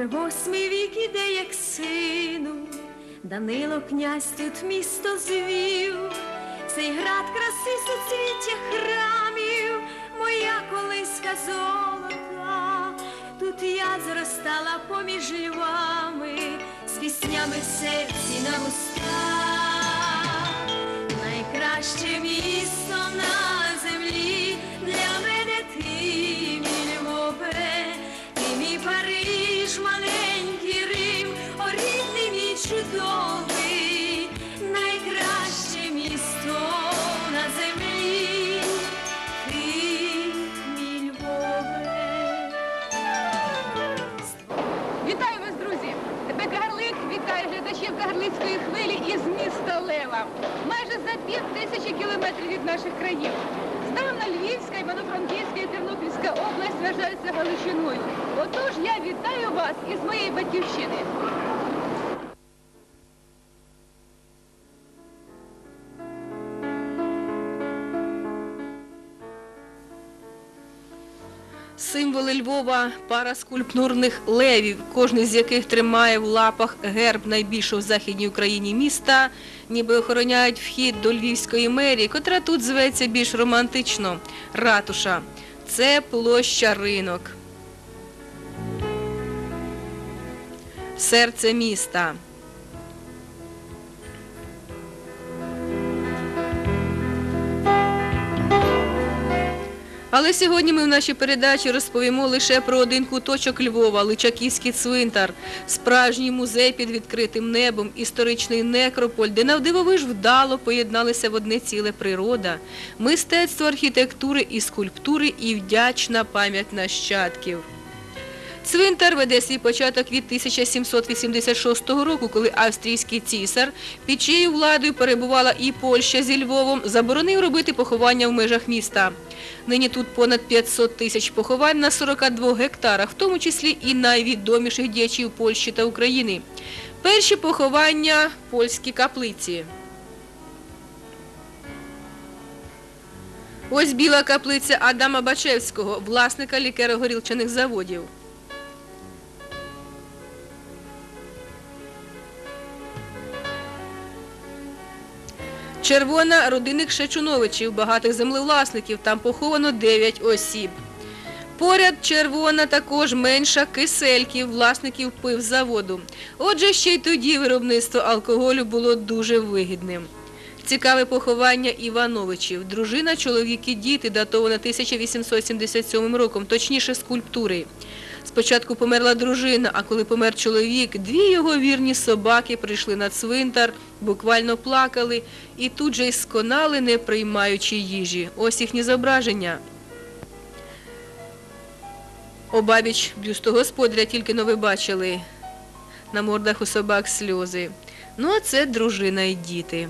Вже восьмий вік іде, як сину, Данило князь тут місто звів, цей град краси суцвіття храмів, моя колиска золота, тут я зростала поміж львами, з піснями в серці на устах, найкраще місто на землі для мене ти, міста Майже за пів тисячі кілометрів від наших країв. Здавна Львівська, Івано-Франківська і Тернопільська область вважаються Галичиною. Отож я вітаю вас із моєї батьківщини. Символи Львова пара скульптурних левів, кожний з яких тримає в лапах герб найбільшого в Західній Україні міста, ніби охороняють вхід до Львівської мерії, котра тут зветься більш романтично – ратуша. Це площа ринок. Серце міста. Але сьогодні ми в нашій передачі розповімо лише про один куточок Львова – Личаківський цвинтар, справжній музей під відкритим небом, історичний некрополь, де навдивовиж вдало поєдналися в одне ціле природа, мистецтво архітектури і скульптури і вдячна пам'ять нащадків. Цвинтар веде свій початок від 1786 року, коли австрійський цісар, під чиєю владою перебувала і Польща зі Львовом, заборонив робити поховання в межах міста. Нині тут понад 500 тисяч поховань на 42 гектарах, в тому числі і найвідоміших діячів Польщі та України. Перші поховання – польські каплиці. Ось біла каплиця Адама Бачевського, власника лікеро-горілчаних заводів. Червона родинних Шечуновичів, багатих землевласників, там поховано 9 осіб. Поряд червона також менша кисельків, власників пивзаводу. Отже, ще й тоді виробництво алкоголю було дуже вигідним. Цікаве поховання Івановичів. Дружина, чоловік і діти, датована 1877 роком, точніше скульптури. Спочатку померла дружина, а коли помер чоловік, дві його вірні собаки прийшли на цвинтар, буквально плакали і тут же й сконали, не приймаючи їжі. Ось їхні зображення. Обабіч бюсту господаря тільки но ви бачили. На мордах у собак сльози. Ну, а це дружина і діти.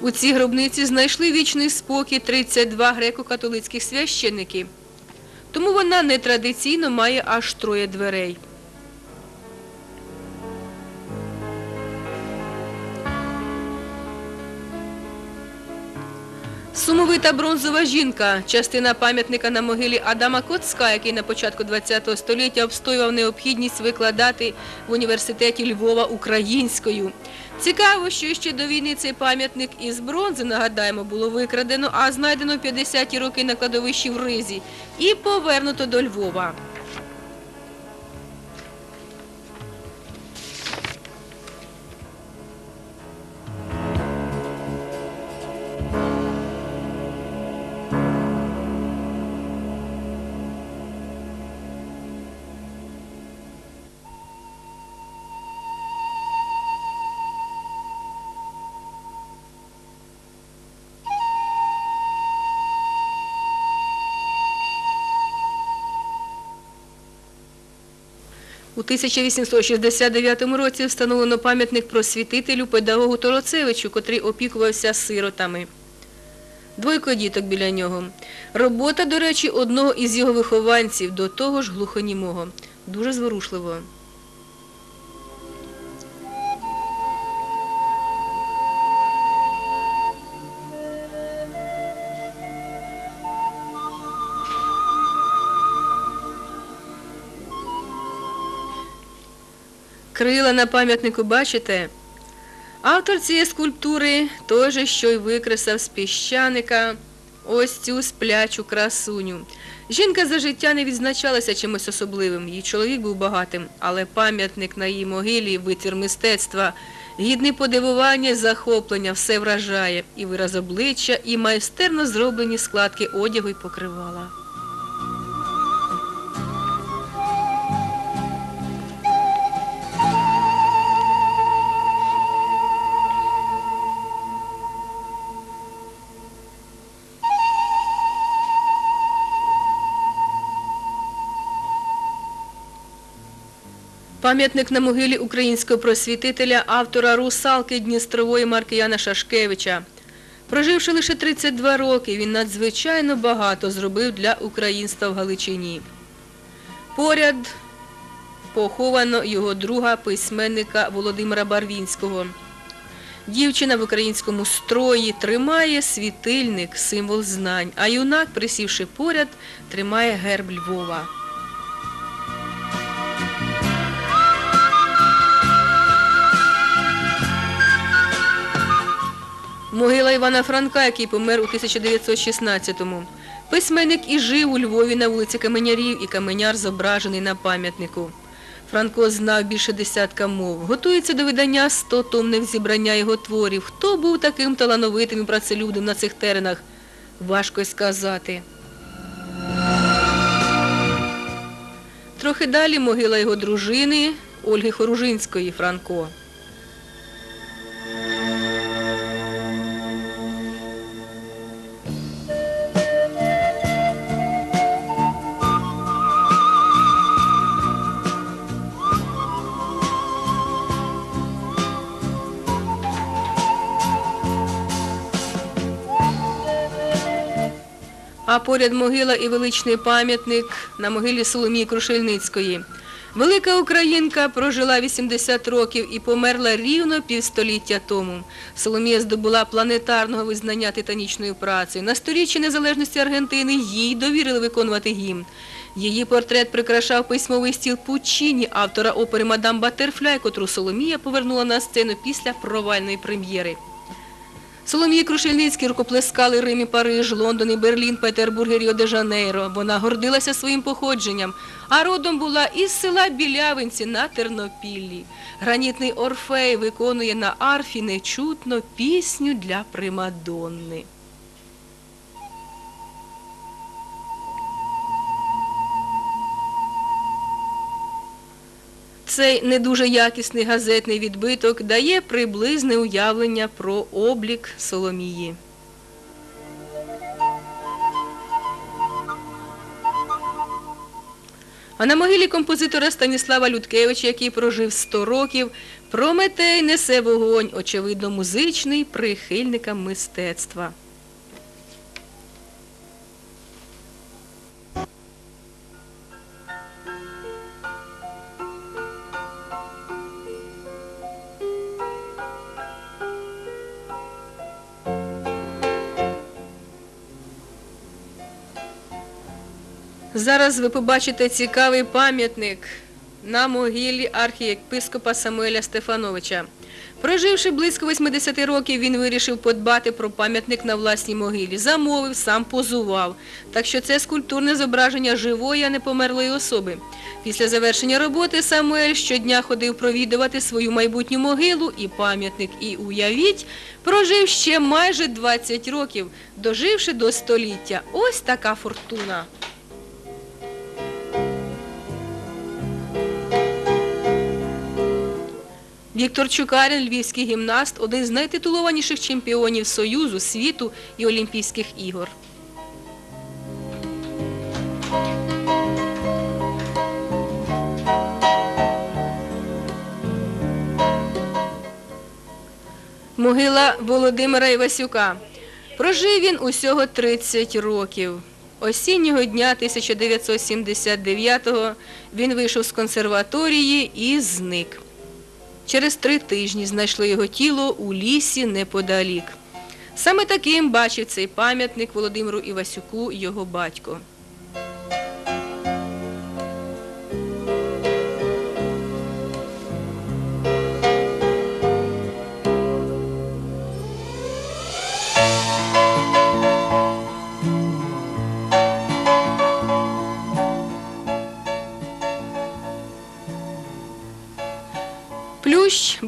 У цій гробниці знайшли вічний спокій 32 греко-католицьких священники. Тому вона нетрадиційно має аж троє дверей. Сумовита бронзова жінка, частина пам'ятника на могилі Адама Коцка, який на початку ХХ століття обстоював необхідність викладати в університеті Львова українською. Цікаво, що ще до війни цей пам'ятник із бронзи, нагадаємо, було викрадено, а знайдено в 50-ті роки на кладовищі в Ризі і повернуто до Львова. 1869 році встановлено пам'ятник просвітителю педагогу Тороцевичу, котрий опікувався сиротами. Двойко діток біля нього. Робота, до речі, одного із його вихованців, до того ж глухонімого. Дуже зворушливо. Крила на пам'ятнику бачите? Автор цієї скульптури той же, що й викресав з піщаника ось цю сплячу красуню. Жінка за життя не відзначалася чимось особливим, її чоловік був багатим, але пам'ятник на її могилі, витвір мистецтва, гідний подивування, захоплення, все вражає, і вираз обличчя, і майстерно зроблені складки одягу й покривала. Пам'ятник на могилі українського просвітителя, автора русалки Дністрової Маркияна Шашкевича. Проживши лише 32 роки, він надзвичайно багато зробив для українства в Галичині. Поряд поховано його друга письменника Володимира Барвінського. Дівчина в українському строї тримає світильник, символ знань, а юнак, присівши поряд, тримає герб Львова. Могила Івана Франка, який помер у 1916-му. Письменник і жив у Львові на вулиці Каменярів, і каменяр зображений на пам'ятнику. Франко знав більше десятка мов. Готується до видання 100 томних зібрання його творів. Хто був таким талановитим і працелюдним на цих теренах? Важко й сказати. Трохи далі могила його дружини Ольги Хоружинської Франко. Поряд могила і величний пам'ятник на могилі Соломії Крушельницької. Велика українка прожила 80 років і померла рівно півстоліття тому. Соломія здобула планетарного визнання титанічною працею. На сторіччі незалежності Аргентини їй довірили виконувати гімн. Її портрет прикрашав письмовий стіл Пуччіні, автора опери Мадам Батерфляй, котру Соломія повернула на сцену після провальної прем'єри. Соломії Крушельницькій рукоплескали Рим і Париж, Лондон і Берлін, Петербург і Ріо-де-Жанейро. Вона гордилася своїм походженням, а родом була із села Білявинці на Тернопіллі. Гранітний Орфей виконує на арфі нечутно пісню для примадонни. Цей не дуже якісний газетний відбиток дає приблизне уявлення про облік Соломії. А на могилі композитора Станіслава Людкевича, який прожив 100 років, Прометей несе вогонь, очевидно, музичний прихильникам мистецтва. Зараз ви побачите цікавий пам'ятник на могилі архієпископа Самуеля Стефановича. Проживши близько 80 років, він вирішив подбати про пам'ятник на власній могилі. Замовив, сам позував. Так що це скульптурне зображення живої, а не померлої особи. Після завершення роботи Самуель щодня ходив провідувати свою майбутню могилу і пам'ятник. І уявіть, прожив ще майже 20 років, доживши до століття. Ось така фортуна. Віктор Чукарин, львівський гімнаст, один з найтитулованіших чемпіонів Союзу, світу і Олімпійських ігор. Могила Володимира Івасюка. Прожив він усього 30 років. Осіннього дня 1979-го він вийшов з консерваторії і зник. Через три тижні знайшли його тіло у лісі неподалік. Саме таким бачив цей пам'ятник Володимиру Івасюку його батько.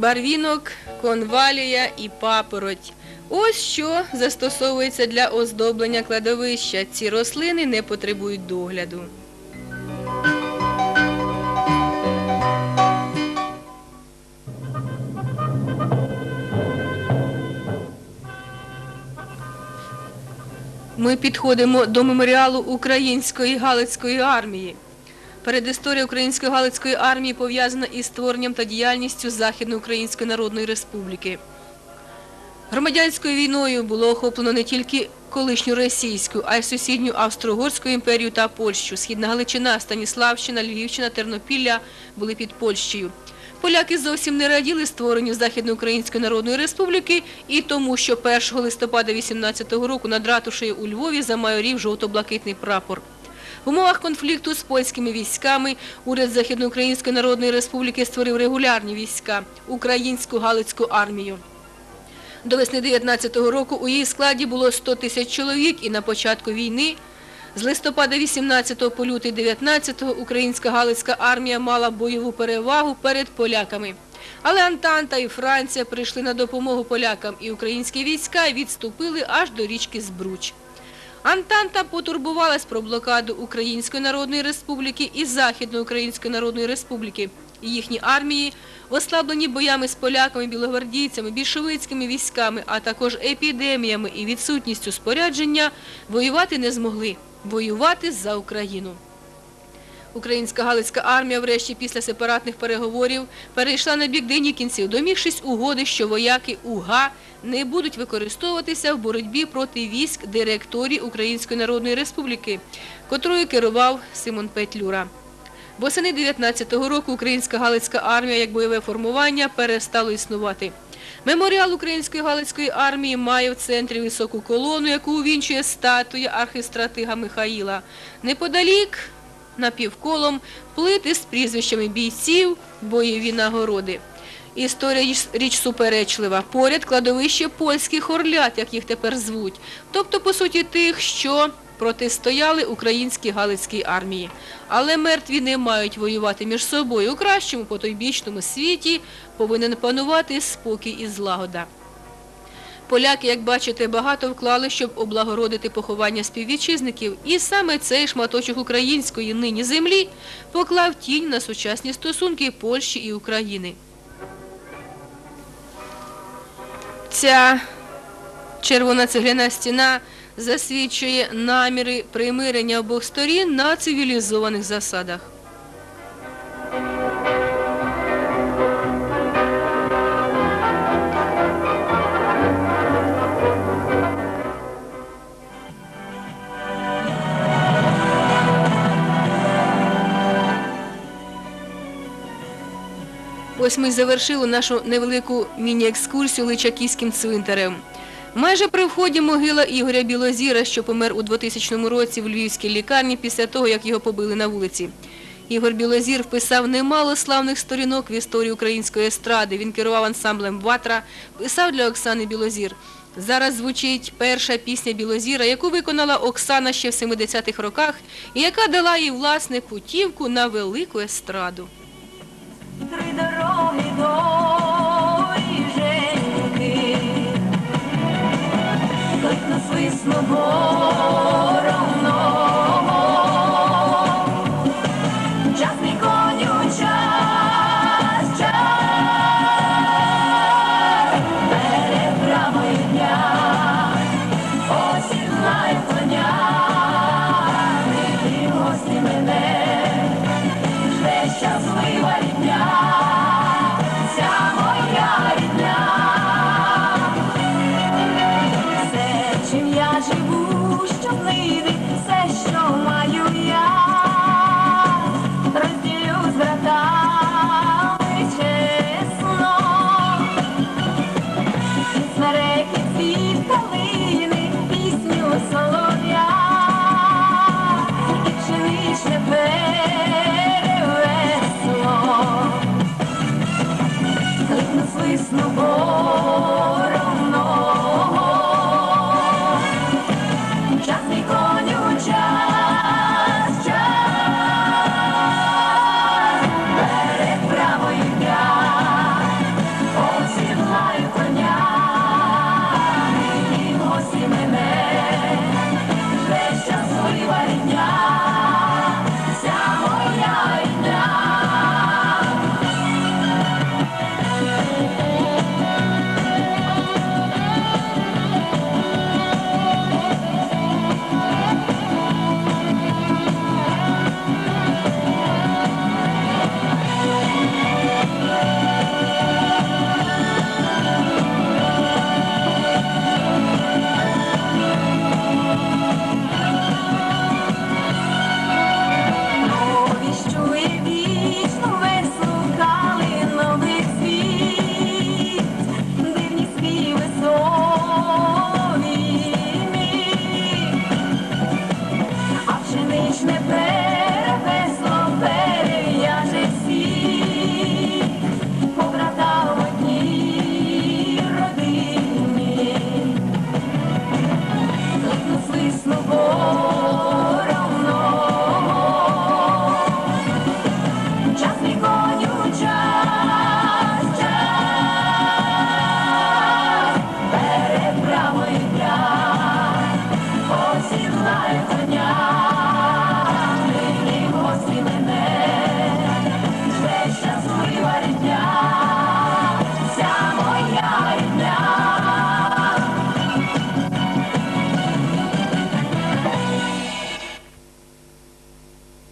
Барвінок, конвалія і папороть. Ось що застосовується для оздоблення кладовища. Ці рослини не потребують догляду. Ми підходимо до меморіалу Української Галицької армії. Передісторія Української Галицької армії пов'язана із створенням та діяльністю Західноукраїнської Народної Республіки. Громадянською війною було охоплено не тільки колишню російську, а й сусідню Австро-Угорську імперію та Польщу. Східна Галичина, Станіславщина, Львівщина, Тернопілля були під Польщею. Поляки зовсім не раділи створенню Західноукраїнської Народної Республіки і тому, що 1 листопада 18-го року над ратушею у Львові замайорів жовто-блакитний прапор. В умовах конфлікту з польськими військами уряд Західноукраїнської Народної Республіки створив регулярні війська – Українську Галицьку армію. До весни 19-го року у її складі було 100 тисяч чоловік і на початку війни з листопада 18 по лютий 19-го українська Галицька армія мала бойову перевагу перед поляками. Але Антанта і Франція прийшли на допомогу полякам і українські війська відступили аж до річки Збруч. Антанта потурбувалась про блокаду Української Народної Республіки і Західноукраїнської Народної Республіки. Їхні армії, ослаблені боями з поляками, білогвардійцями, більшовицькими військами, а також епідеміями і відсутністю спорядження, воювати не змогли. Воювати за Україну. Українська Галицька армія врешті після сепаратних переговорів перейшла на бік денікінців, домігшись угоди, що вояки УГА не будуть використовуватися в боротьбі проти військ директорії Української Народної Республіки, котрою керував Симон Петлюра. Восени 19-го року Українська Галицька армія як бойове формування перестало існувати. Меморіал Української Галицької армії має в центрі високу колону, яку увінчує статуя архистратига Михаїла. Неподалік напівколом плити з прізвищами бійців, бойові нагороди. Історія річ- річ суперечлива. Поряд кладовище польських орлят, як їх тепер звуть. Тобто, по суті, тих, що протистояли українській Галицькій армії. Але мертві не мають воювати між собою. У кращому потойбічному світі повинен панувати спокій і злагода. Поляки, як бачите, багато вклали, щоб облагородити поховання співвітчизників. І саме цей шматочок української нині землі поклав тінь на сучасні стосунки Польщі і України. Ця червона цегляна стіна засвідчує наміри примирення обох сторін на цивілізованих засадах. Ось ми завершили нашу невелику міні-екскурсію Личаківським цвинтарем. Майже при вході могила Ігоря Білозіра, що помер у 2000 році в львівській лікарні після того, як його побили на вулиці. Ігор Білозір вписав немало славних сторінок в історії української естради. Він керував ансамблем «Ватра», писав для Оксани Білозір. Зараз звучить перша пісня Білозіра, яку виконала Оксана ще в 70-х роках і яка дала їй власне путівку на велику естраду. Три дороги до насвисно вороно.